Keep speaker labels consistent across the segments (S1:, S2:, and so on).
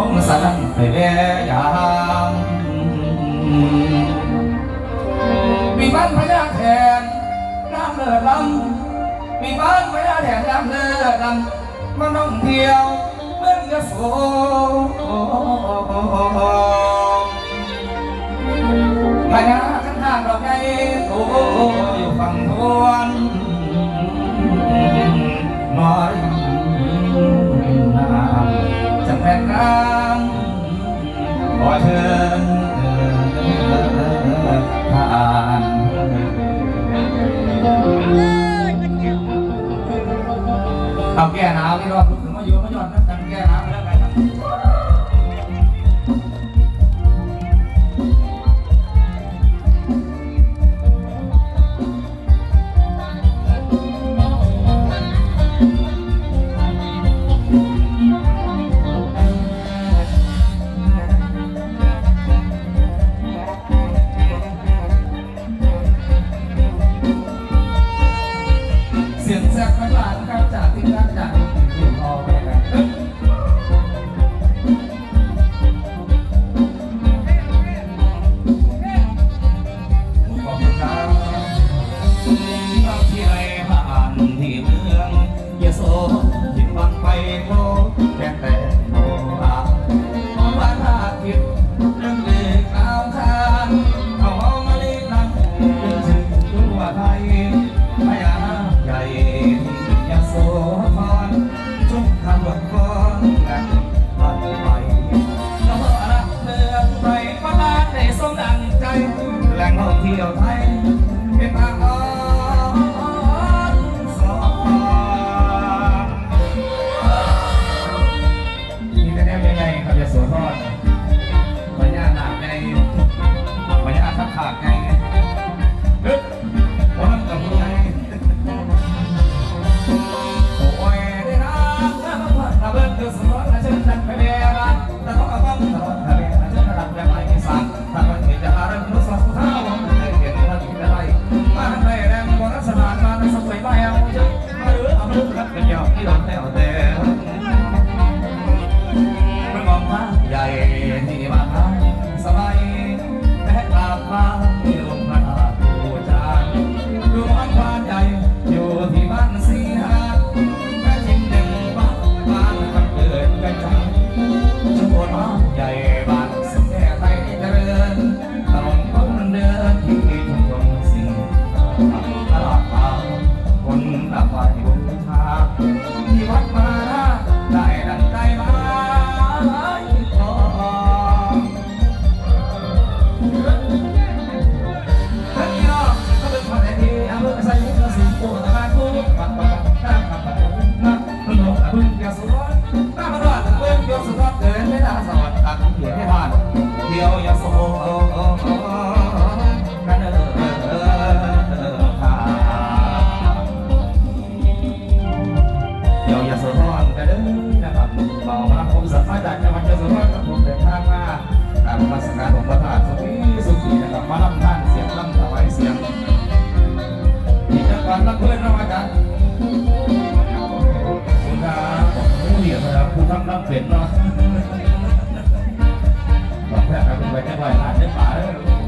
S1: องสนันไปแลยามมีบ้านพยาแทนน้ำเลือดลำมีบ้านพยาแทนน้ำเลือดลำมันต้องเที่ยวเมื่อยโสพญาขันห้างเราไงโตอยู่ฝั่งทวนน้อย แม่นางขอเชิญ พญานาคใหญ่ยโสธรจงทำวันก่อนกันวันใหม่ก็รักเมืไทยพระราชได้สมดังใจแหล่งท่องเที่ยวไทยเป็นทาง 幺幺四 ปล่อยหลานได้ป่าแล้ว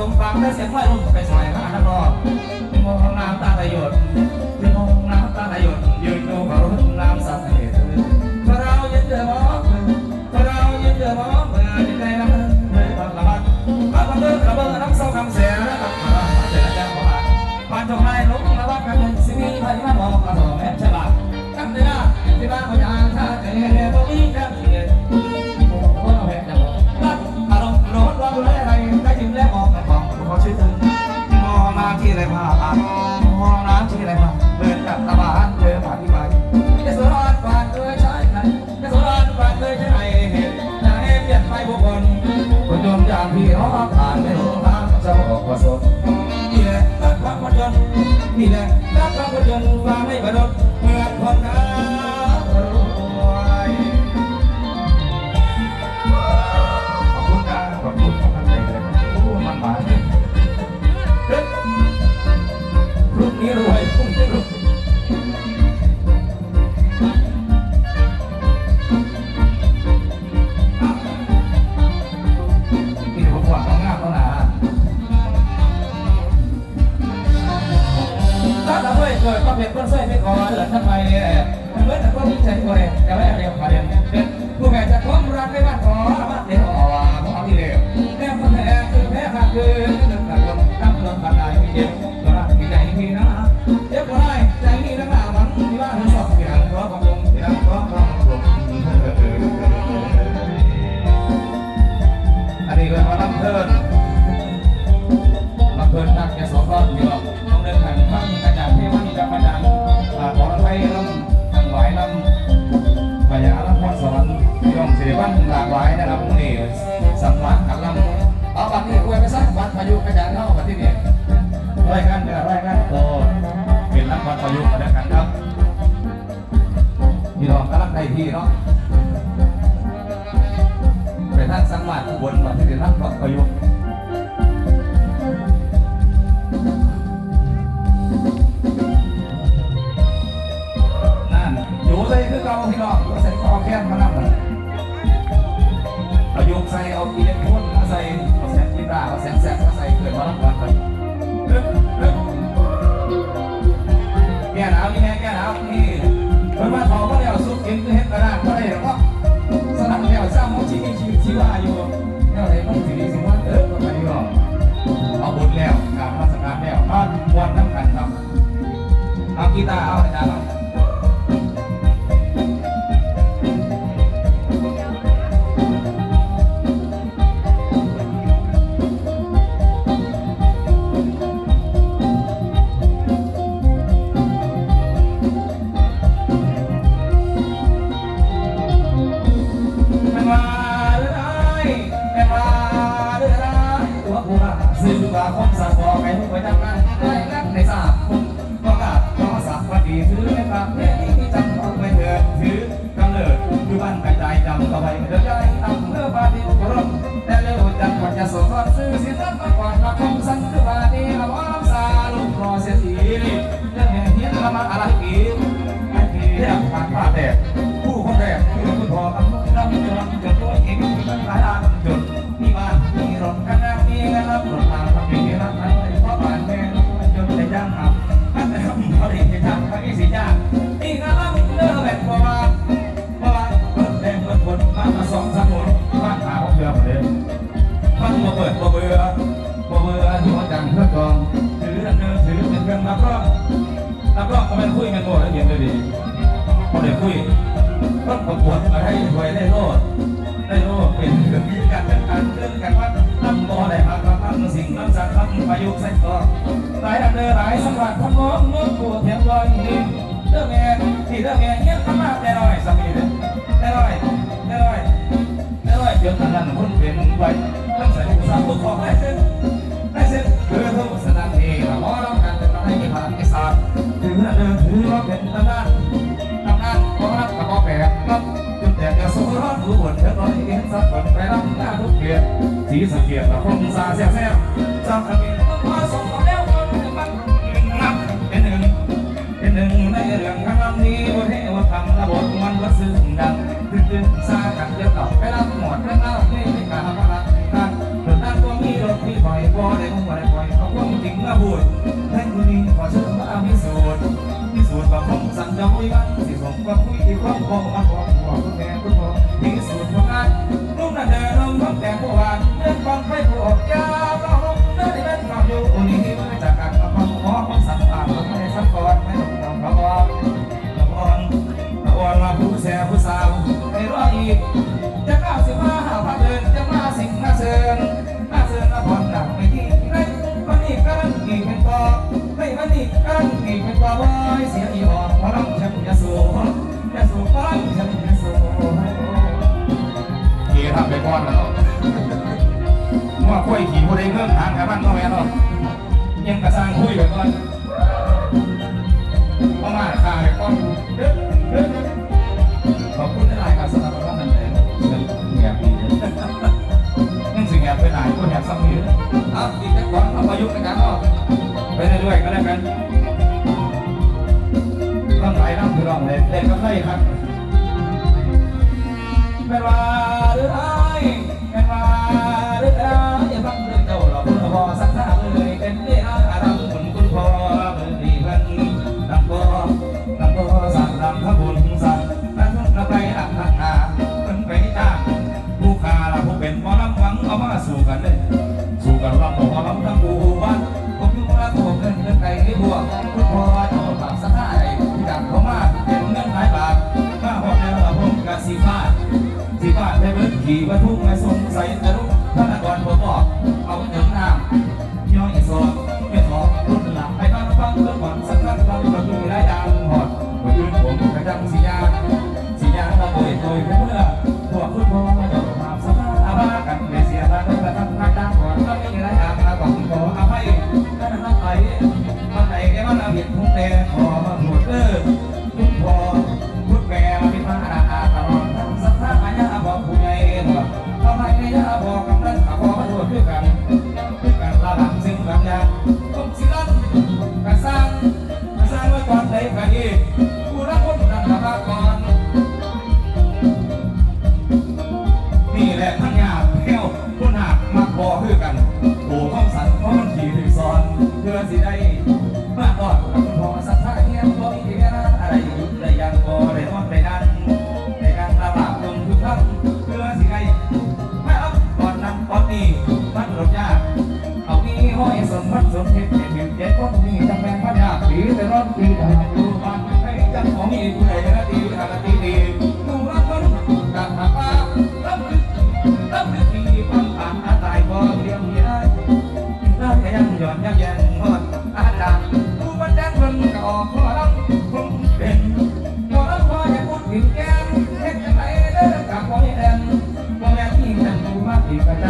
S1: ลมฟังได้เสียงไฟลมไปสมัยพระนครเป็นวงของน้ำตาประโยชน์ เลยพาผ่าห้องน้ำที่ไรมาเดินกับตะบานเจอผ่านที่ไปยะโสธดผ่านเลยใช้ไหนยะโสธดผ่านเลยใช้ไหนเห็นนายเปลี่ยนไปผู้คลคนจนจากพี่อ้อ ทางสังวาสบนบัตรที่ได้รับพายุนั่นอยู่ใส่คือเก่าพี่น้องใส่คอแค้นมานั่งเอาโยกใส่เอาอิเล็กโทรนมาใส่เอาแสงกีตาร์เอาแสงแสบมาใส่เกิดมาลังวันไปเฮ้ยแก่หนาวนี่แม่แก่หนาวนี่เพิ่นมาทอมาแล้วสุกกินคือเฮ็ดกระดาษบ่ได้หรอกสลับแล้วซ้ำเอาชีวิตชีวิ ตชีวาอยู่แล้วได้มันสิริสิว่าเด้อก็ไปนี่รอเอาบุญแล้วการมาสการแล้วมามวนน้ำกันครับเอากีตาร์เอา ผู้รักสื่อว่าคนสั่งบอกให้ทุกไปทำงานได้น งปวดเทียมลอยนี่เรื่องแง่ที่เรื่องแง่เงี้ยขมาได้น้อยสามีเลยได้น้อยได้น้อยแล้วไอ้เดี๋ยวนั้นคนเป็นไว้ต้องใส่สาวของได้เส้นได้เส้นคือทุกสถา ตึ้งตึ้งซากันเดียวต่อไปรับหมดเรื่องเล่าไม่ไม่กล้ามาละกันเรื่องนั้นก็มีรถมีปล่อยพอได้คงไม่ได้บ่อยเขาคงจริงมาพูดให้คนนี้ขอเชิญมาพิสูจน์พิสูจน์ว่าผมสั่งจะคุยกันสิสมกับคุยที่ครอบครัวมาบอ จะก้าวสิมาหาพาเดินจะมาสิงมาเซินมาเซินละผ่อนหนักไม่ที่ไรวันนี้กันกี่เป็นต่อไม่วันนี้กันกี่เป็นต่อไว้เสียอีออกพลังฉันจะสู้จะสู้พลังฉันจะสู้กี่ทำไปก่อนแล้วมั่วคุยขี่ผู้ใดเงื่อนทางกับบ้านน้อยเนาะยังกระซังคุยไปก่อนพม่าขายป้อม ไหนก็แอบซ้ำอยู่เอาดีแค่ก่อนเอาประยุกต์ในการเอาไปเรื่อยๆก็ได้กันต้องไหลน้ำคือร้องเลยเล่นก็ได้ครับเป็นว่า อลำตะปู é, é, é, é, é. ถึงแก้มเพชรจะไปเด้อกับพ่อแม่แอนพ่อแม่ที่นั่งดูมาติดกัน